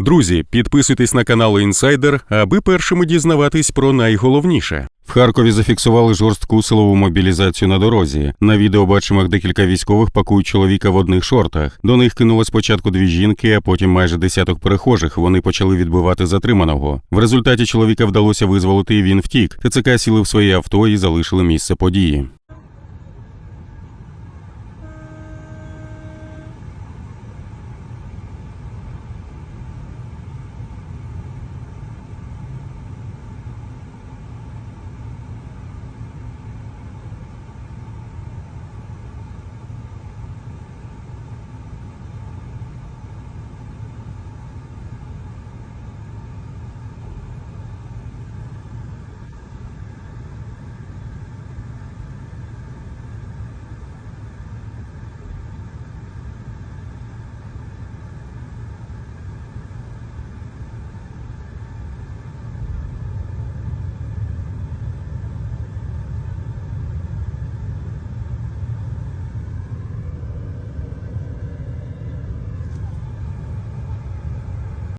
Друзі, підписуйтесь на канал Інсайдер, аби першими дізнаватись про найголовніше. В Харкові зафіксували жорстку силову мобілізацію на дорозі. На відео бачимо, як декілька військових пакують чоловіка в одних шортах. До них кинуло спочатку дві жінки, а потім майже десяток перехожих. Вони почали відбивати затриманого. В результаті чоловіка вдалося визволити, і він втік. ТЦК сіли в своє авто і залишили місце події.